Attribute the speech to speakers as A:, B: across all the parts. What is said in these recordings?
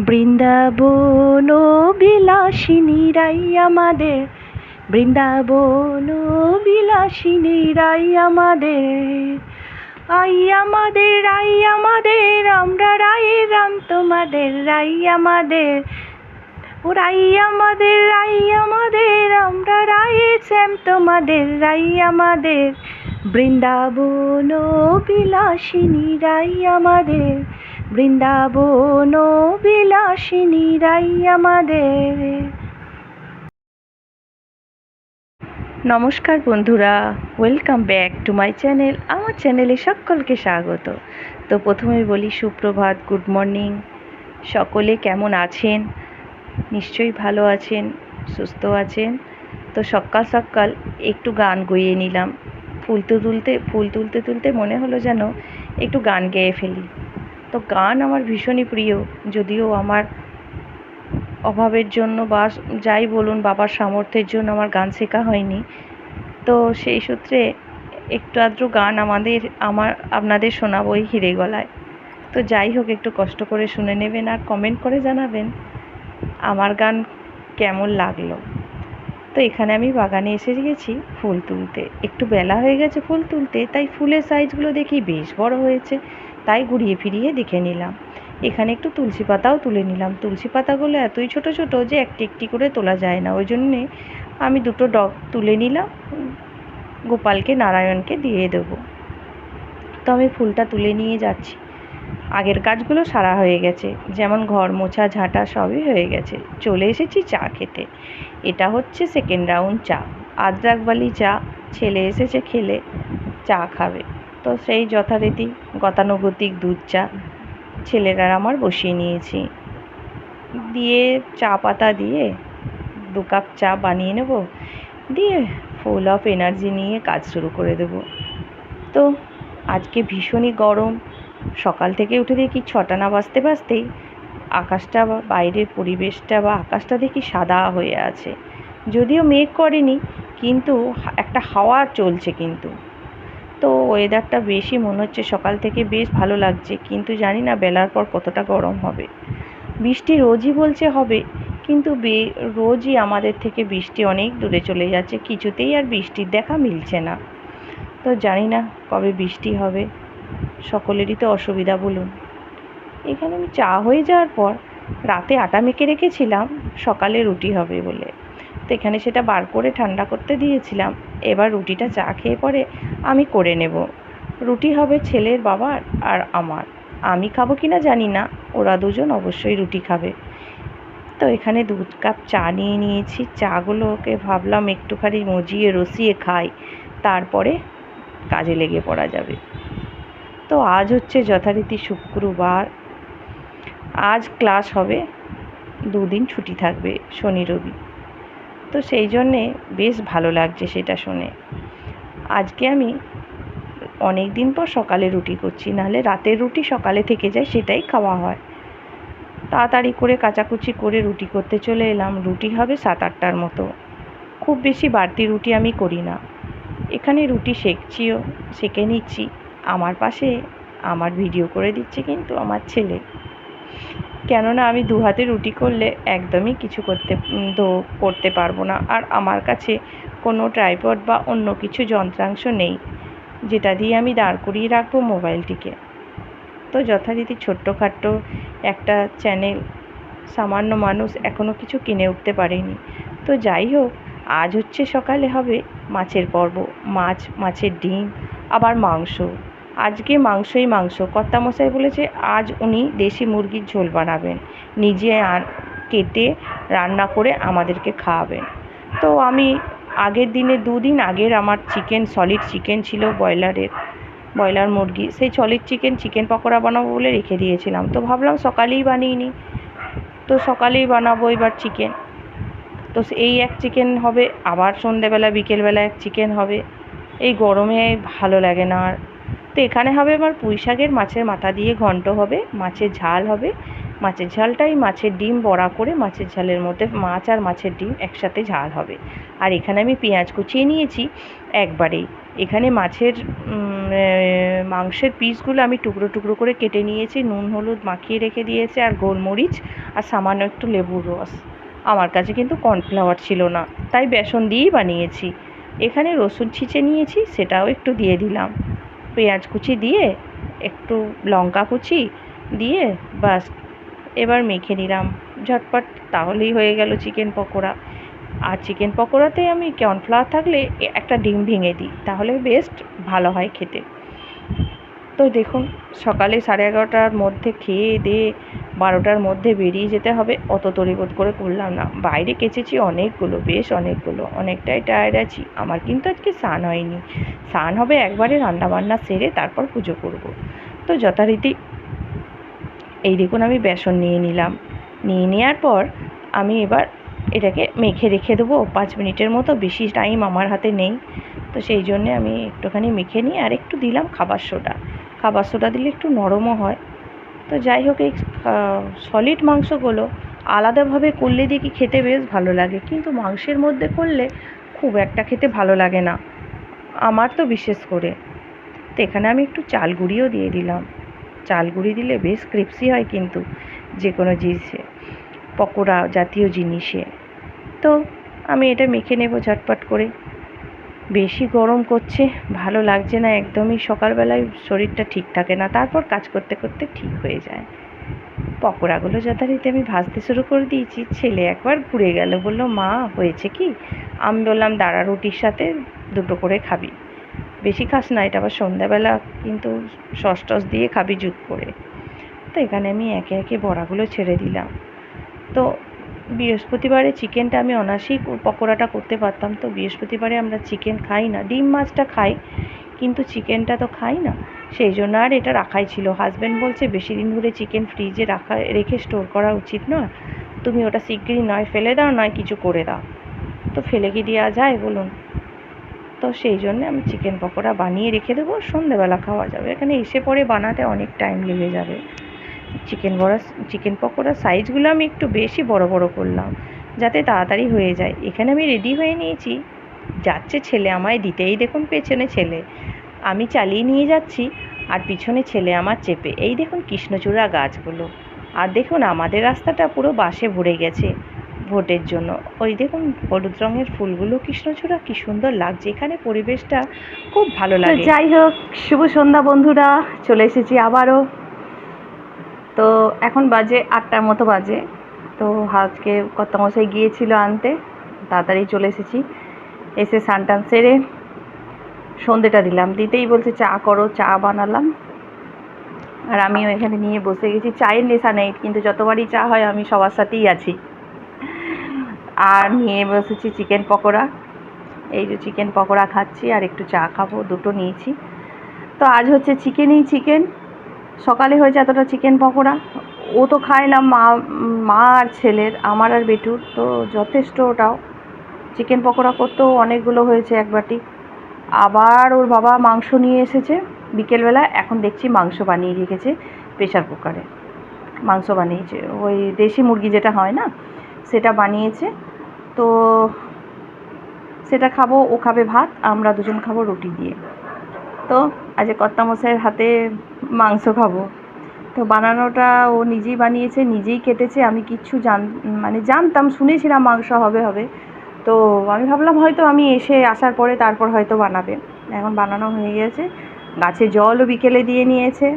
A: বৃন্দাবন বিলাসিনী রাই আমাদের। বৃন্দাবন বিলাসিনী রাই আমাদের। আই আমাদের রাই আমাদের, আমরা রায়ের রাম, তোমাদের রাই আমাদের। ও রাই আমাদের রাই আমাদের, আমরা রায়ের শ্যাম, তোমাদের রাই আমাদের। বৃন্দাবন বিলাসিনী রাই আমাদের। বৃন্দাবন বিলাসিনী রাই আমাদের। নমস্কার বন্ধুরা welcome back to my channel আমার চ্যানেলে সকলকে স্বাগত। তো প্রথমে বলি সুপ্রভাত গুড মর্নিং সকলে কেমন আছেন? নিশ্চয়ই ভালো আছেন, সুস্থ আছেন। তো সকাল সকাল একটু গান গইয়ে নিলাম। ফুল তুলতে ফুল তুলতে তুলতে মনে হলো যেন একটু গান গেয়ে ফেলি। তো গান আমার ভীষণই প্রিয়। যদিও আমার অভাবের জন্য বা যাই বলুন, বাবার সামর্থ্যের জন্য আমার গান শেখা হয়নি। তো সেই সূত্রে একটু আধটু গান আমাদের, আমার, আপনাদের শোনাবই হিরে গলায়। তো যাই হোক, একটু কষ্ট করে শুনে নেবেন আর কমেন্ট করে জানাবেন আমার গান কেমন লাগল। তো এখানে আমি বাগানে এসে গেছি ফুল তুলতে। একটু বেলা হয়ে গেছে ফুল তুলতে, তাই ফুলের সাইজগুলো দেখি বেশ বড় হয়েছে। তাই ঘুরিয়ে ফিরিয়ে দেখে নিলাম। এখানে একটু তুলসী পাতাও তুলে নিলাম। তুলসী পাতাগুলো এতই ছোট ছোট যে একটি একটি করে তোলা যায় না। ওই জন্যে আমি দুটো ডগ তুলে নিলাম। গোপালকে, নারায়ণকে দিয়ে দেবো। তো আমি ফুলটা তুলে নিয়ে যাচ্ছি। আগের কাজগুলো সারা হয়ে গেছে। যেমন ঘর মোছা, ঝাঁটা সবই হয়ে গেছে। চলে এসেছি চা খেতে। এটা হচ্ছে সেকেন্ড রাউন্ড চা। আদ্রাকবালি চা। ছেলে এসেছে খেলে চা খাবে। তো সেই যথারীতি গতানুগতিক দুধ চা ছেলেরা আমার বসিয়ে নিয়েছি। দিয়ে চা পাতা দিয়ে দু কাপ চা বানিয়ে নেব। দিয়ে ফুল অফ এনার্জি নিয়ে কাজ শুরু করে দেব। তো আজকে ভীষণই গরম। সকাল থেকে উঠে দেখি ছটা না বাজতে বাজতেই আকাশটা বা বাইরের পরিবেশটা বা আকাশটা দেখি সাদা হয়ে আছে। যদিও মেঘ করেনি, কিন্তু একটা হাওয়া চলছে কিন্তু। তো ওয়েদারটা বেশি মনে হচ্ছে সকাল থেকে বেশ ভালো লাগছে, কিন্তু জানি না বেলার পর কতটা গরম হবে। বৃষ্টি রোজই বলছে হবে, কিন্তু বে, রোজই আমাদের থেকে বৃষ্টি অনেক দূরে চলে যাচ্ছে, কিছুতেই আর বৃষ্টির দেখা মিলছে না। তো জানি না কবে বৃষ্টি হবে, সকলেরই তো অসুবিধা বলুন। এখানে আমি চা হয়ে যাওয়ার পর রাতে আটা মেখে রেখেছিলাম, সকালে রুটি হবে বলে। তো এখানে সেটা বার করে ঠান্ডা করতে দিয়েছিলাম। এবার রুটিটা চা খেয়ে পরে আমি করে নেব। রুটি হবে ছেলের বাবার আর আমার। আমি খাব কি না জানি না, ওরা দুজন অবশ্যই রুটি খাবে। তো এখানে দু কাপ চা নিয়ে নিয়েছি। চাগুলোকে ভাবলাম একটুখানি মজিয়ে রসিয়ে খাই, তারপরে কাজে লেগে পড়া যাবে। তো আজ হচ্ছে যথারীতি শুক্রবার। আজ ক্লাস হবে, দুদিন ছুটি থাকবে, শনি রবি। তো সেই জন্যে বেশ ভালো লাগছে সেটা শুনে। আজকে আমি অনেক দিন পর সকালে রুটি করছি, নাহলে রাতের রুটি সকালে থেকে যায় সেটাই খাওয়া হয়। তাড়াতাড়ি করে কাচাকুচি করে রুটি করতে চলে এলাম, রুটি হবে সাত আটটার মতো। খুব বেশি বাড়তি রুটি আমি করি না। এখানে রুটি সেঁকছিও সেঁকে নিচ্ছি। আমার পাশে আমার ভিডিও করে দিচ্ছে কিন্তু আমার ছেলে। কেননা আমি দু হাতে রুটি করলে একদমই কিছু করতে তো করতে পারব না। আর আমার কাছে কোনো ট্রাইপড বা অন্য কিছু যন্ত্রাংশ নেই, যেটা দিয়ে আমি দাঁড় করিয়ে রাখব মোবাইলটিকে। তো যথারীতি ছোট্টখাট্ট একটা চ্যানেল সামান্য মানুষ এখনও কিছু কিনে উঠতে পারেনি। তো যাই হোক, আজ হচ্ছে সকালে হবে মাছের পর্ব। মাছ, মাছের ডিম, আবার মাংস। আজকে মাংসই মাংস। কর্তামশাই বলেছে, আজ উনি দেশি মুরগির ঝোল বানাবেন। নিজে আর কেটে রান্না করে আমাদেরকে খাওয়াবেন। তো আমি আগের দিনে দুদিন আগের আমার চিকেন সলিড চিকেন ছিল ব্রয়লারের, ব্রয়লার মুরগি। সেই সলিড চিকেন চিকেন পকোড়া বানাবো বলে রেখে দিয়েছিলাম। তো ভাবলাম সকালেই বানিয়ে নিই। তো সকালেই বানাবো এবার চিকেন তো এই এক চিকেন হবে, আবার সন্ধেবেলা বিকেলবেলা এক চিকেন হবে। এই গরমে ভালো লাগে না আর। তো এখানে হবে আমার পুঁই শাকের মাছের মাথা দিয়ে ঘন্ট হবে, মাছের ঝাল হবে। মাছের ঝালটাই মাছের ডিম বড়া করে মাছের ঝালের মধ্যে মাছ আর মাছের ডিম একসাথে ঝাল হবে। আর এখানে আমি পেঁয়াজ কুচিয়ে নিয়েছি একবারেই এখানে মাছের মাংসের পিসগুলো আমি টুকরো টুকরো করে কেটে নিয়েছি, নুন, হলুদ মাখিয়ে রেখে দিয়েছি আর গোলমরিচ আর সামান্য একটু লেবুর রস। আমার কাছে কিন্তু কর্নফ্লাওয়ার ছিল না, তাই বেসন দিয়েই বানিয়েছি। এখানে রসুন ছিঁচে নিয়েছি, সেটাও একটু দিয়ে দিলাম। পেঁয়াজ কুচি দিয়ে, একটু লঙ্কা কুচি দিয়ে বাস এবার মেখে নিলাম। ঝটপট তাহলেই হয়ে গেল চিকেন পকোড়া। আর চিকেন পকোড়াতে আমি কর্নফ্লাওয়ার থাকলে একটা ডিম ভেঙে দিই, তাহলে বেস্ট ভালো হয় খেতে। তো দেখুন, সকালে সাড়ে এগারোটার মধ্যে খেয়ে দিয়ে বারোটার মধ্যে বেরিয়ে যেতে হবে। অত তড়িবোধ করে করলাম না। বাইরে কেচেছি অনেকগুলো, বেশ অনেকগুলো। অনেকটাই টায়ার্ড আছি। আমার কিন্তু আজকে স্নান হয়নি। স্নান হবে একবারে রান্নাবান্না সেরে তারপর পুজো করব। তো যথারীতি এই দেখুন আমি বেসন নিয়ে নিলাম। নিয়ে নেওয়ার পর আমি এবার এটাকে মেখে রেখে দেবো। পাঁচ মিনিটের মতো, বেশি টাইম আমার হাতে নেই। তো সেই জন্যে আমি একটুখানি মেখে নিয়ে আর একটু দিলাম খাবার সোডা। খাবার সোডা দিলে একটু নরমও হয়। তো যাই হোক, এই সলিড মাংসগুলো আলাদাভাবে করলে দেখি খেতে বেশ ভালো লাগে। কিন্তু মাংসের মধ্যে করলে খুব একটা খেতে ভালো লাগে না। আমার তো বিশেষ করে। তো এখানে আমি একটু চাল গুঁড়িও দিয়ে দিলাম। চাল গুঁড়ি দিলে বেশ ক্রিপসি হয় কিন্তু যে কোনো জিনিসে, পকোড়া জাতীয় জিনিসে। তো আমি এটা মেখে নেব ঝটপট করে। বেশি গরম করছে, ভালো লাগছে না একদমই। সকালবেলায় শরীরটা ঠিক থাকে না, তারপর কাজ করতে করতে ঠিক হয়ে যায়। পকোড়াগুলো যথারীতি আমি ভাজতে শুরু করে দিয়েছি, ছেলে একবার ঘুরে গেল, বলল, মা, হয়েছে কি? আমি বললাম, দাঁড়া, রুটির সাথে দুটো করে খাবি। বেশি খাস না, এটা আবার সন্ধ্যাবেলা কিন্তু সস টস দিয়ে খাবি জুত করে তো এখানে আমি একে একে বড়াগুলো ছেড়ে দিলাম। তো বৃহস্পতিবারে চিকেনটা আমি অনায়াসেই পকোড়াটা করতে পারতাম। তো বৃহস্পতিবারে আমরা চিকেন খাই না। ডিম মাছটা খাই, কিন্তু চিকেনটা তো খাই না। সেই জন্য আর এটা রাখাই ছিল। হাজব্যান্ড বলছে, বেশি দিন ধরে চিকেন ফ্রিজে রাখা, রেখে স্টোর করা উচিত নয়। তুমি ওটা শিগগিরই নয় ফেলে দাও, নয় কিছু করে দাও। তো ফেলে কি দেওয়া যায় বলুন? তো সেই জন্য আমি চিকেন পকোড়া বানিয়ে রেখে দেবো। সন্ধেবেলা খাওয়া যাবে। এখানে এসে পরে বানাতে অনেক টাইম লেগে যাবে। চিকেন বড়া চিকেন পকোড়ার সাইজগুলো আমি একটু বেশি বড় বড় করলাম, যাতে তাড়াতাড়ি হয়ে যায়। এখানে আমি রেডি হয়ে নিয়েছি। যাচ্ছে ছেলে আমায় দিতেই দেখুন পেছনে ছেলে। আমি চালিয়ে নিয়ে যাচ্ছি আর পিছনে ছেলে আমার চেপে। এই দেখুন কৃষ্ণচূড়া গাছগুলো। আর দেখুন আমাদের রাস্তাটা পুরো বাসে ভরে গেছে ভোটের জন্য। ওই দেখুন হলুদ রঙের ফুলগুলো কৃষ্ণচূড়া কি সুন্দর লাগছে। এখানে পরিবেশটা খুব ভালো লাগে।
B: যাই হোক, শুভ সন্ধ্যা বন্ধুরা। চলে এসেছি আবারও। তো এখন বাজে আটটার মতো বাজে। তো আজকে কর্তামশাই গিয়েছিল আনতে, তাড়াতাড়ি চলে এসেছি। এসে স্নান টান সেরে সন্ধেটা দিলাম। দিতেই বলছে, চা করো, চা বানালাম। আর আমিও এখানে নিয়ে বসে গেছি। চায়ের নেশা নেই, কিন্তু যতবারই চা হয় আমি সবার সাথেই আছি। আর নিয়ে বসেছি চিকেন পকোড়া। এই যে চিকেন পকোড়া খাচ্ছি আর একটু চা খাব, দুটো নিয়েছি। তো আজ হচ্ছে চিকেনই চিকেন। সকালে হয়েছে এতটা চিকেন পকোড়া। ও তো খায় না, মা মা আর ছেলের, আমার আর বেটুর। তো যথেষ্ট ওটাও। চিকেন পকোড়া করতেও অনেকগুলো হয়েছে এক বাটি। আবার ওর বাবা মাংস নিয়ে এসেছে বিকেলবেলা। এখন দেখছি মাংস বানিয়ে রেখেছে প্রেশার কুকারে। মাংস বানিয়েছে। ওই দেশি মুরগি যেটা হয় না, সেটা বানিয়েছে। তো সেটা খাব, ও খাবে ভাত, আমরা দুজন খাব রুটি দিয়ে। তো আজ কর্তামশাইয়ের হাতে মাংস খাব। তো বানানোটা ও নিজেই বানিয়েছে, নিজেই কেটেছে, আমি কিচ্ছু জান মানে জানতাম, শুনেছিলাম মাংস হবে হবে। তো আমি ভাবলাম হয়তো আমি এসে আসার পরে তারপর হয়তো বানাবে। এখন বানানো হয়ে গেছে। গাছে জলও বিকেলে দিয়ে নিয়েছে।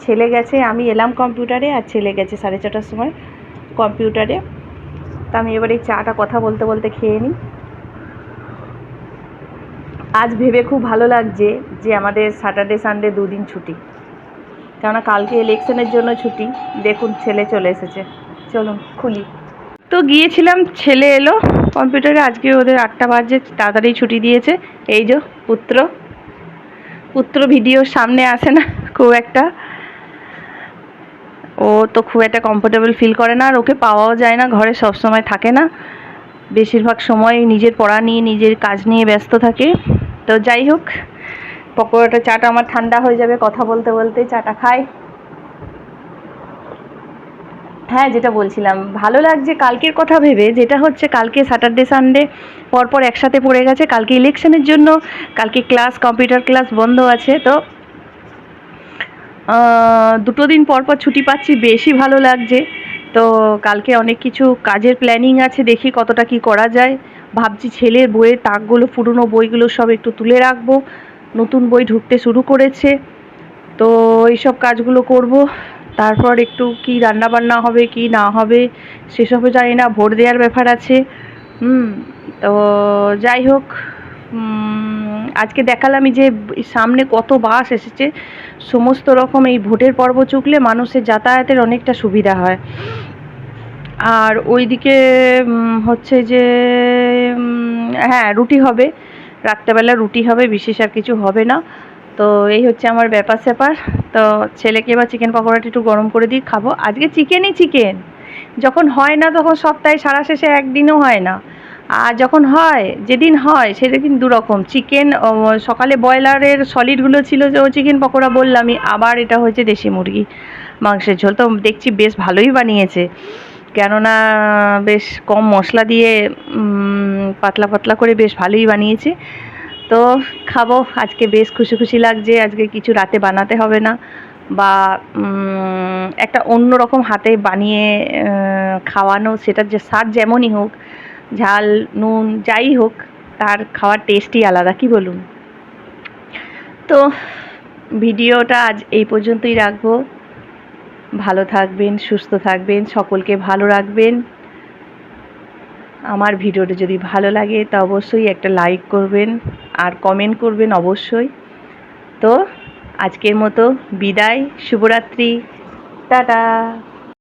B: ছেলে গেছে, আমি এলাম কম্পিউটারে আর ছেলে গেছে সাড়ে ছটার সময় কম্পিউটারে। তা আমি এবার চাটা কথা বলতে বলতে খেয়ে নিই। আজ ভেবে খুব ভালো লাগছে যে আমাদের স্যাটারডে সানডে দুদিন ছুটি। কেননা কালকে ইলেকশনের জন্য ছুটি। দেখুন, ছেলে চলে এসেছে। চলুন, খুলি। তো গিয়েছিলাম, ছেলে এলো কম্পিউটারে। আজকে ওদের আটটা বাজে, তাড়াতাড়ি ছুটি দিয়েছে। এই যে, পুত্র। পুত্র ভিডিওর সামনে আসে না, খুব একটা। ও তো খুব একটা কমফোর্টেবল ফিল করে না, আর ওকে পাওয়াও যায় না, ঘরে সব সময় থাকে না। বেশিরভাগ সময় নিজের পড়া নিয়ে, নিজের কাজ নিয়ে ব্যস্ত থাকে। তো যাই হোক পকোড়াটা, চাটা আমার ঠান্ডা হয়ে যাবে কথা বলতে বলতে, চাটা খাই।
A: হ্যাঁ যেটা বলছিলাম, ভালো লাগছে কালকের কথা ভেবে, যেটা হচ্ছে কালকে স্যাটারডে সানডে পরপর একসাথে পড়ে গেছে, কালকে ইলেকশনের জন্য, কালকে ক্লাস কম্পিউটার ক্লাস বন্ধ আছে, তো দুটো দিন পর পর ছুটি পাচ্ছি, বেশি ভালো লাগছে। তো কালকে অনেক কিছু কাজের প্ল্যানিং আছে, দেখি কতটা কি করা যায়। ভাবছি ছেলের বইয়ের তাকগুলো, পুরনো বইগুলো সব একটু তুলে রাখব। নতুন বই ঢুকতে শুরু করেছে। তো এইসব কাজগুলো করব। তারপর একটু কি রান্না বান্না হবে, কি না হবে, সেসবও জানি না ভোট দেওয়ার ব্যাপার আছে। হুম, তো যাই হোক আজকে দেখালামই যে সামনে কত বাস এসেছে। সমস্ত রকম এই ভোটের পর্ব চুকলে মানুষের যাতায়াতের অনেকটা সুবিধা হয়। আর ওইদিকে হচ্ছে যে হ্যাঁ রুটি হবে। রাত্রেবেলা রুটি হবে, বিশেষ আর কিছু হবে না। তো এই হচ্ছে আমার ব্যাপার স্যাপার। তো ছেলেকে এবার চিকেন পকোড়াটা একটু গরম করে দিই খাব। আজকে চিকেনই চিকেন যখন হয় না তখন সপ্তাহে সারা শেষে একদিনও হয় না। আর যখন হয়, যেদিন হয় কিন্তু দুরকম। চিকেন সকালে ব্রয়লারের সলিডগুলো ছিল যে ও চিকেন পকোড়া বললামই, আবার এটা হয়েছে দেশি মুরগি, মাংসের ঝোল। তো দেখছি বেশ ভালোই বানিয়েছে। কেননা, বেশ কম মশলা দিয়ে পাতলা পাতলা করে বেশ ভালোই বানিয়েছে। তো খাব, আজকে বেশ খুশি খুশি লাগছে, আজকে কিছু রাতে বানাতে হবে না বা একটা অন্য রকম হাতে বানিয়ে খাওয়ানো সেটার যে স্বাদ যেমনই হোক, ঝাল, নুন, যাই হোক, তার খাওয়ার টেস্টই আলাদা, কি বলুন? তো ভিডিওটা আজ এই পর্যন্তই রাখব। ভালো থাকবেন, সুস্থ থাকবেন, সকলকে ভালো রাখবেন। আমার ভিডিওটি যদি ভালো লাগে, তা অবশ্যই একটা লাইক করবেন আর কমেন্ট করবেন অবশ্যই। তো আজকের মতো বিদায়, শুভরাত্রি, টাটা।